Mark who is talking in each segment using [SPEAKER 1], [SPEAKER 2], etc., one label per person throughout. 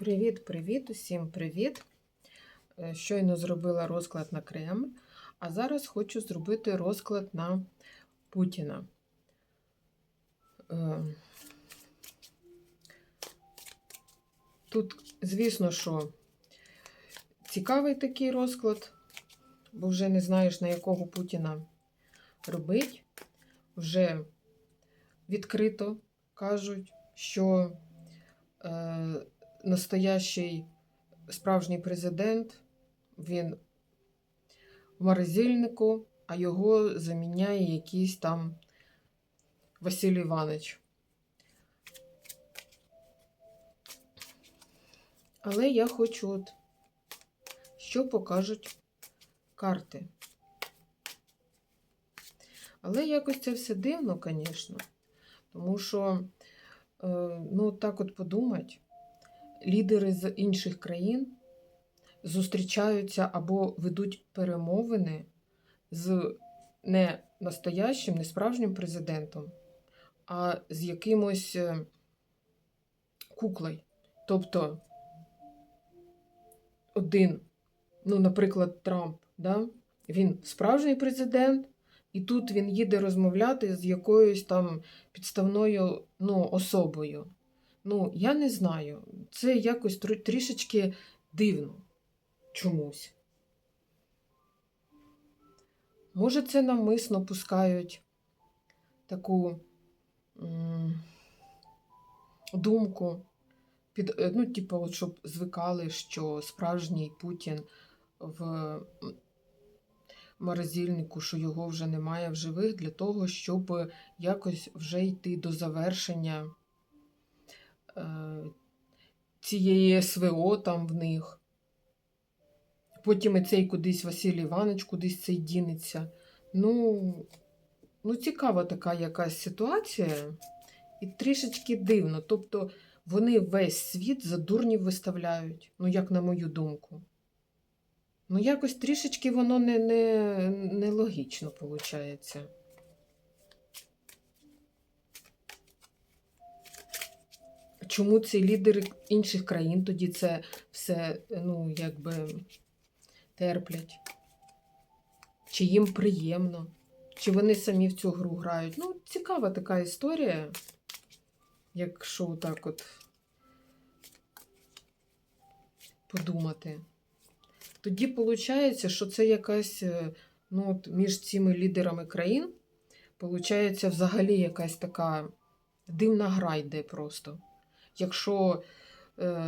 [SPEAKER 1] Привіт-привіт, усім привіт! Е, Щойно зробила розклад на Кремль, а зараз хочу зробити розклад на Путіна. Е, Тут, звісно, що цікавий такий розклад, бо вже не знаєш, на якого Путіна робить. Вже відкрито кажуть, що е, настоящий справжній президент, він в морозильнику, а його заміняє якийсь там Василь Іванович. Але я хочу, от, що покажуть карти. Але якось це все дивно, звісно. Тому що, е, ну, так от подумати, лідери з інших країн зустрічаються або ведуть перемовини з не настоящим, не справжнім президентом, а з якимось е, куклою. Тобто один, ну, наприклад, Трамп, да? він справжній президент, і тут він їде розмовляти з якоюсь там підставною ну, особою. Ну, я не знаю. Це якось трі- трішечки дивно чомусь. Може, це навмисно пускають таку м, думку, під, е, ну, типу, от, щоб звикали, що справжній Путін в морозильнику, що його вже немає в живих, для того, щоб якось вже йти до завершення цієї СВО там в них. Потім і цей кудись Василь Іванович кудись цей дінеться. Ну, ну, цікава така якась ситуація, і трішечки дивно. Тобто вони весь світ за дурнів виставляють, ну, як на мою думку. Ну, якось трішечки воно не, не, не логічно виходить. Чому ці лідери інших країн тоді це все, ну, якби терплять? Чи їм приємно? Чи вони самі в цю гру грають? Ну, цікава така історія, якщо так от подумати. Тоді виходить, що це якась е, ну, от між цими лідерами країн, виходить, взагалі якась така дивна гра йде просто. Якщо, е,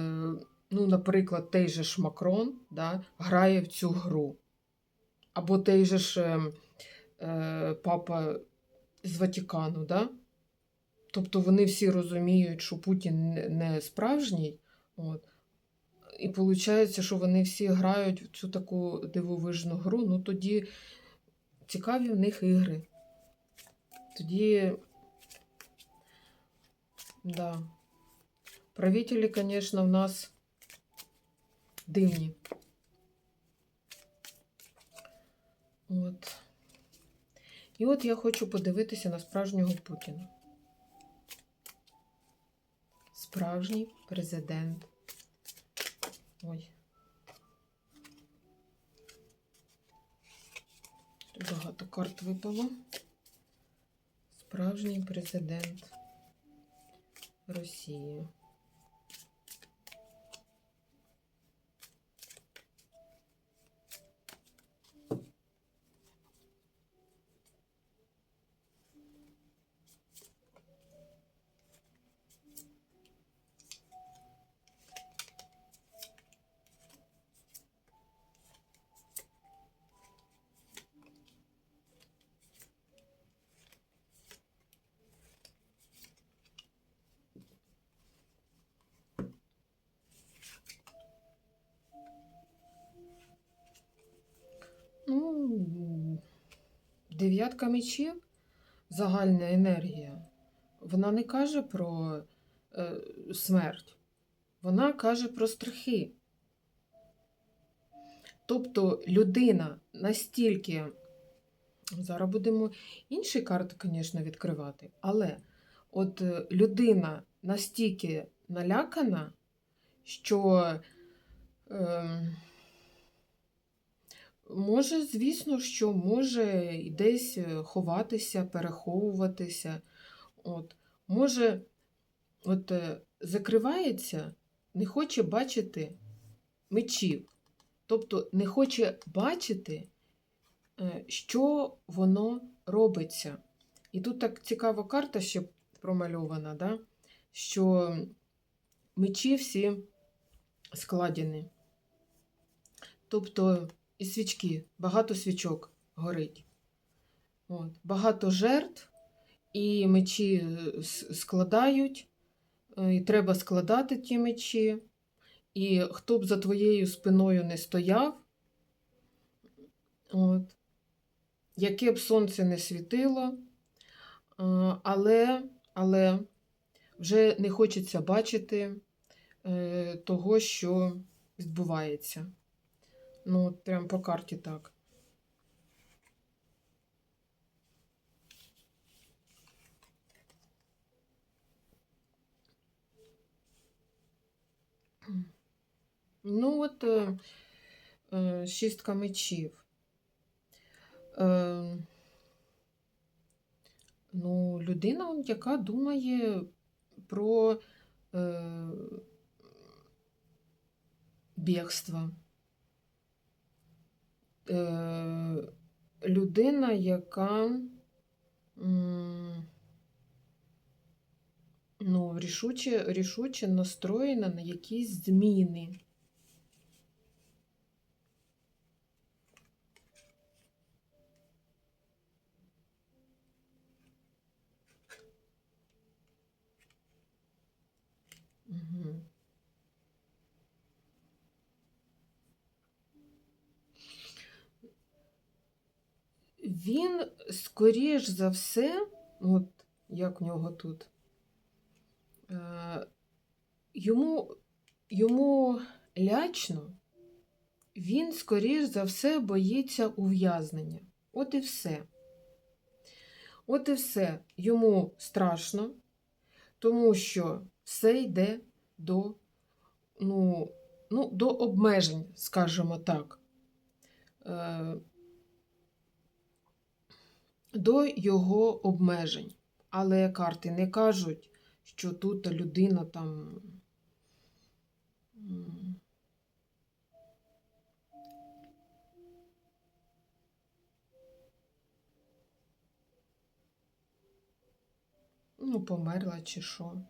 [SPEAKER 1] ну, наприклад, той же ж Макрон да, грає в цю гру, або той же ж е, е, папа з Ватикану, да? тобто вони всі розуміють, що Путін не справжній. От. І виходить, що вони всі грають в цю таку дивовижну гру, ну тоді цікаві в них ігри. Тоді, да. Правителі, звісно, в нас дивні. От. І от я хочу подивитися на справжнього Путіна. Справжній президент. Ой. Тут багато карт випало. Справжній президент Росії. Дев'ятка мечів, загальна енергія, вона не каже про е, смерть, вона каже про страхи. Тобто людина настільки, зараз будемо інші карти, звісно, відкривати, але от е, людина настільки налякана, що е, може, звісно, що може і десь е, ховатися, переховуватися. От. Може, от е, закривається, не хоче бачити мечів. Тобто не хоче бачити, е, що воно робиться. І тут так цікава карта ще промальована, да? що мечі всі складені. Тобто і свічки, багато свічок горить. От. Багато жертв, і мечі е, складають, е, і треба складати ті мечі. І хто б за твоєю спиною не стояв, от, яке б сонце не світило, але, але вже не хочеться бачити е, того, що відбувається. Ну, от прям по карті так. Ну, от е, е, шістка мечів. Е, ну, людина, яка думає про е, бігство. Е, людина, яка ну, рішуче, рішуче настроєна на якісь зміни. Він, скоріш за все, от як в нього тут, е, йому, йому лячно, він, скоріш за все, боїться ув'язнення. От і все. От і все. Йому страшно, тому що все йде до, ну, ну, до обмежень, скажімо так. Е, до його обмежень. Але карти не кажуть, що тут людина там. Ну, померла чи що.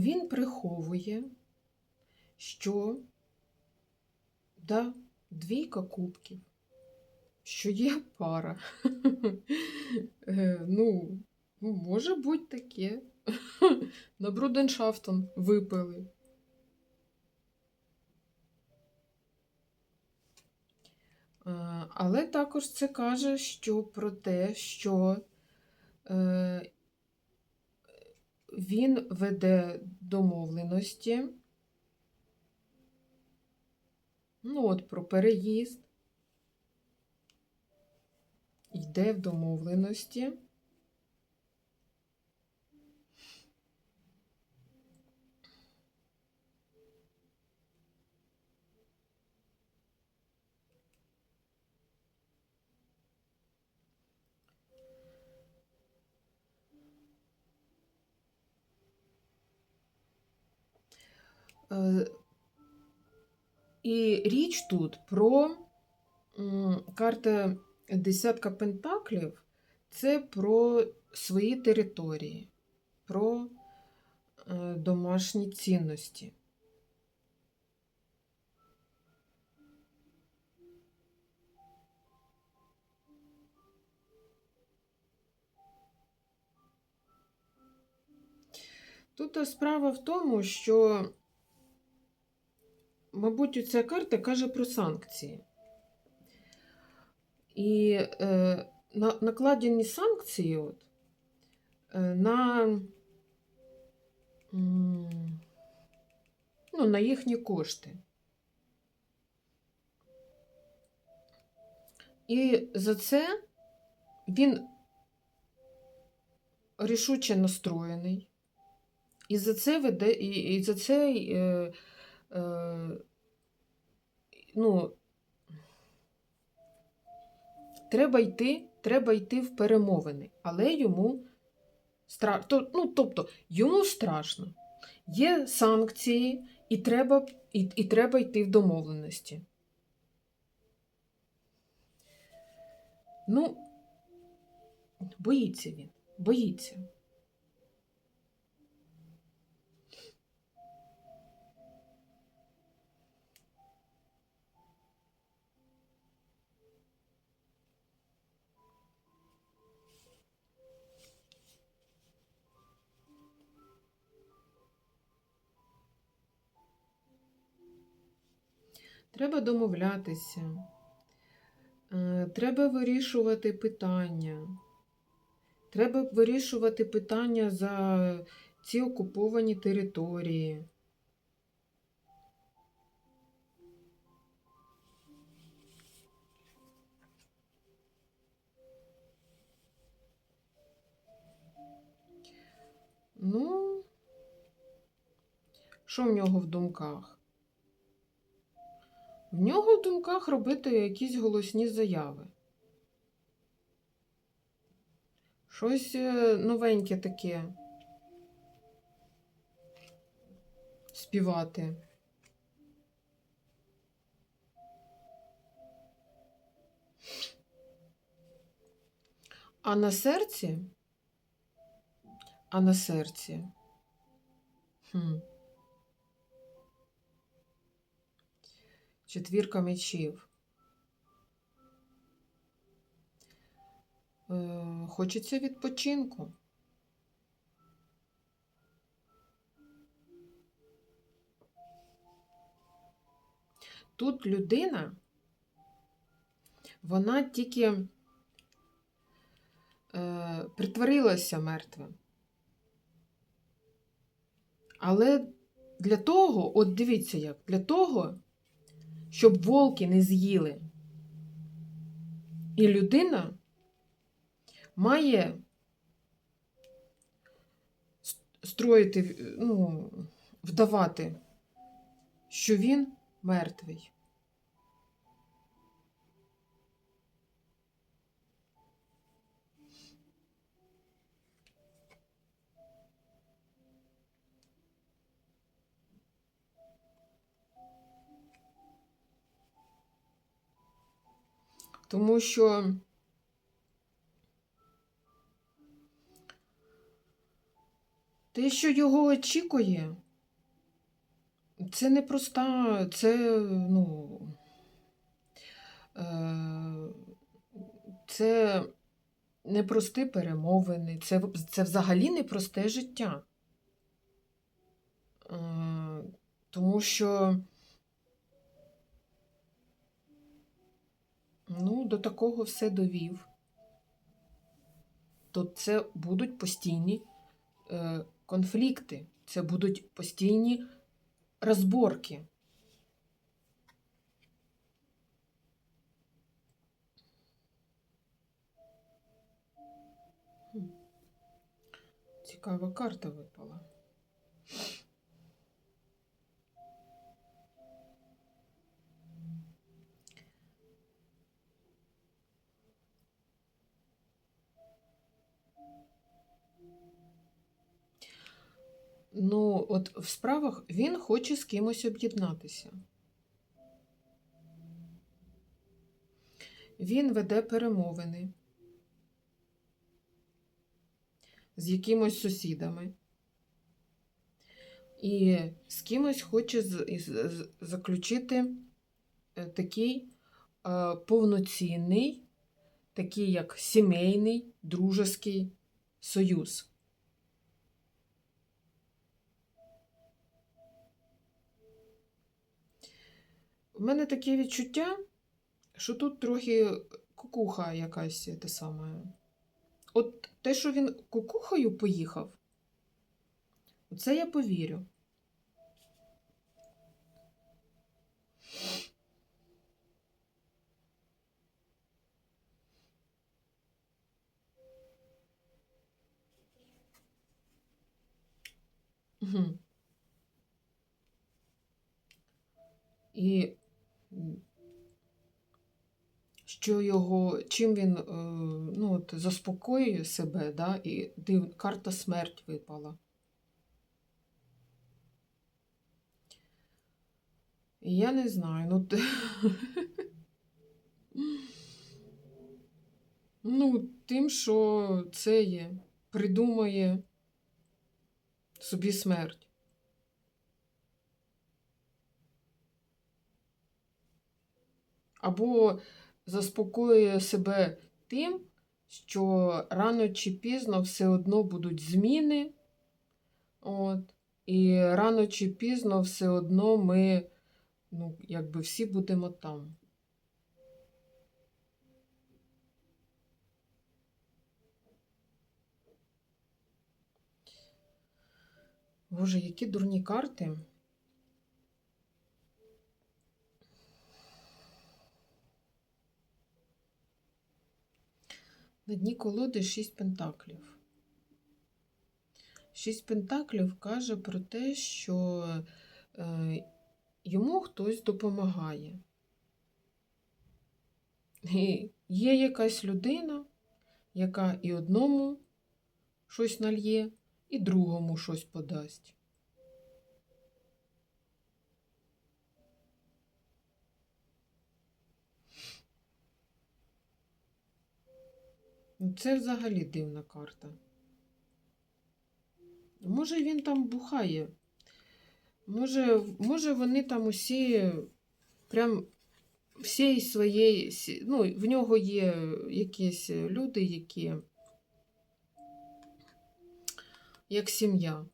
[SPEAKER 1] Він приховує, що да, двійка кубків, що є пара. Е, Ну, ну, може бути таке. На Бруденшафтон випили. Е, Але також це каже, що про те, що е, він веде домовленості. Ну, от про переїзд. Йде в домовленості. І річ тут про карта десятка пентаклів це про свої території, про е, домашні цінності. Тут справа в тому, що Мабуть, ця карта каже про санкції. І е, на, накладені санкції от, е, на, ну, на їхні кошти. І за це він рішуче настроєний. І за це веде, і, і за це е, е, ну, треба йти, треба йти в перемовини, але йому стра... то, ну, тобто, йому страшно. Є санкції, і треба, і, і треба йти в домовленості. Ну, боїться він, боїться. Треба домовлятися. Е, Треба вирішувати питання. Треба вирішувати питання за ці окуповані території. Ну, що в нього в думках? В нього в думках робити якісь голосні заяви. Щось е, новеньке таке. Співати. А на серці, а на серці. Хм. Четвірка мечів. Е, Хочеться відпочинку. Тут людина, вона тільки е, притворилася мертвим. Але для того, от дивіться як, для того, щоб волки не з'їли. І людина має строїти, ну, вдавати, що він мертвий. Тому що те, що його очікує, це не проста, це, ну, е, це непрості перемовини, це, це взагалі непросте життя. Е, Тому що ну, до такого все довів. То це будуть постійні е, конфлікти, це будуть постійні розборки. Цікава карта випала. Ну, от в справах він хоче з кимось об'єднатися. Він веде перемовини з якимось сусідами. І з кимось хоче заключити е, такий е, повноцінний, такий як сімейний, дружеский союз. У мене таке відчуття, що тут трохи кукуха якась те саме. От те, що він кукухою поїхав, це я повірю. І що його, чим він е, ну, от, заспокоює себе, да, і див, карта смерть випала. Я не знаю, ну, ну тим, що це є, придумає собі смерть. Або заспокоює себе тим, що рано чи пізно все одно будуть зміни. От, і рано чи пізно все одно ми, ну, якби всі будемо там. Боже, які дурні карти. На дні колоди шість пентаклів. Шість пентаклів каже про те, що е, йому хтось допомагає. І є якась людина, яка і одному щось нальє, і другому щось подасть. Це взагалі дивна карта. Може, він там бухає. Може, може вони там усі прям всієї своєї. Ну, в нього є якісь люди, які як сім'я.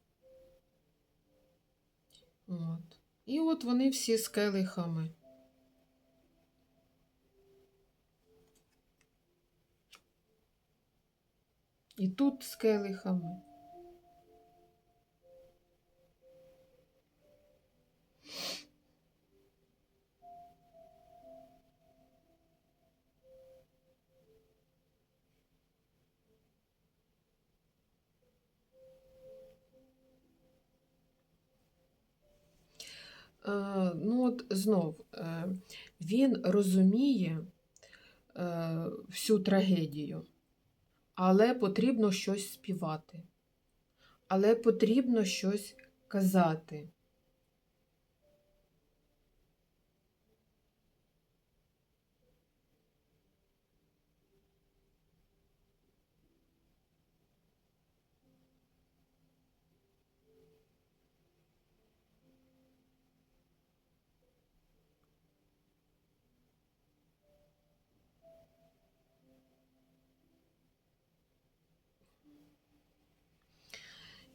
[SPEAKER 1] От. І от вони всі з келихами. І тут з келихами. Е, ну, от знов, е, він розуміє е, всю трагедію, але потрібно щось співати, але потрібно щось казати.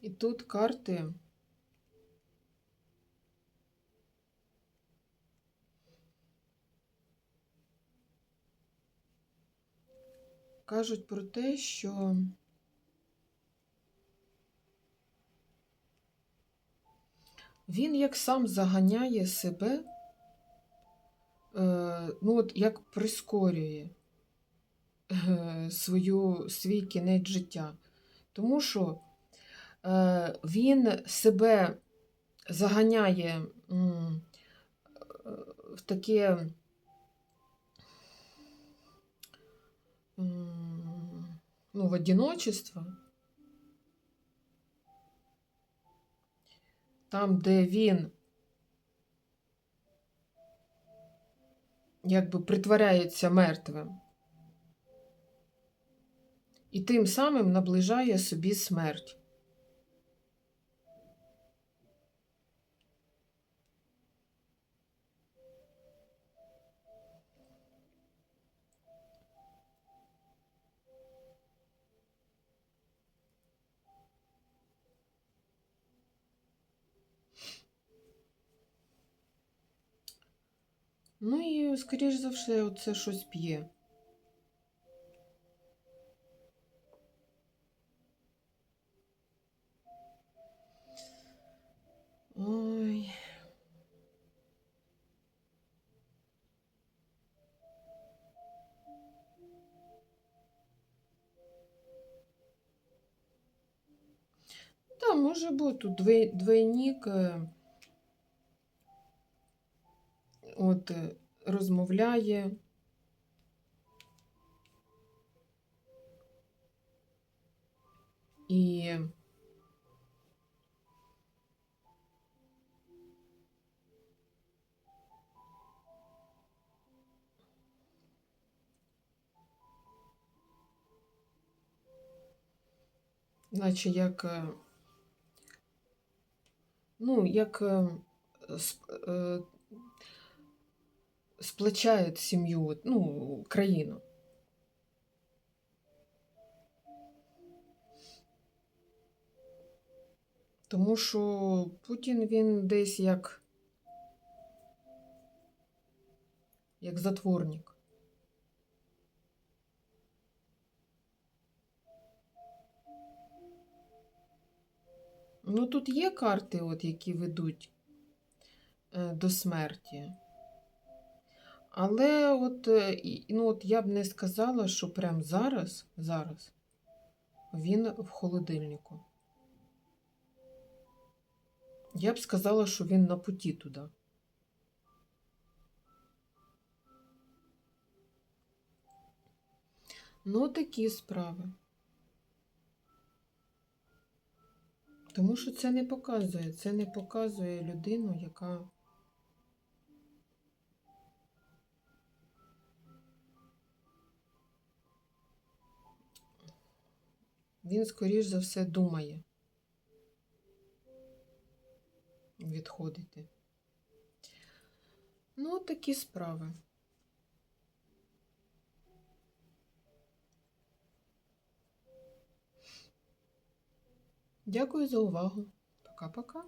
[SPEAKER 1] І тут карти. Кажуть про те, що він як сам заганяє себе, е, ну от як прискорює е, свою, свій кінець життя. Тому що він себе заганяє е, в таке ну, в одиночество, там, де він якби притворяється мертвим. І тим самим наближає собі смерть. Ну і, скоріш за все, оце щось п'є. Ой. Та, може бути двойник. Э, От е, розмовляє. І наче як, е, ну, як сп- сплачають сім'ю, ну, країну. Тому що Путін він десь як, як затворник. Ну, тут є карти, от, які ведуть е, до смерті. Але от, е, ну, от я б не сказала, що прямо зараз, зараз він в холодильнику. Я б сказала, що він на путі туди. Ну, такі справи. Тому що це не показує, це не показує людину, яка. Він, скоріш за все, думає відходити. Ну, такі справи. Дякую за увагу. Пока-пока.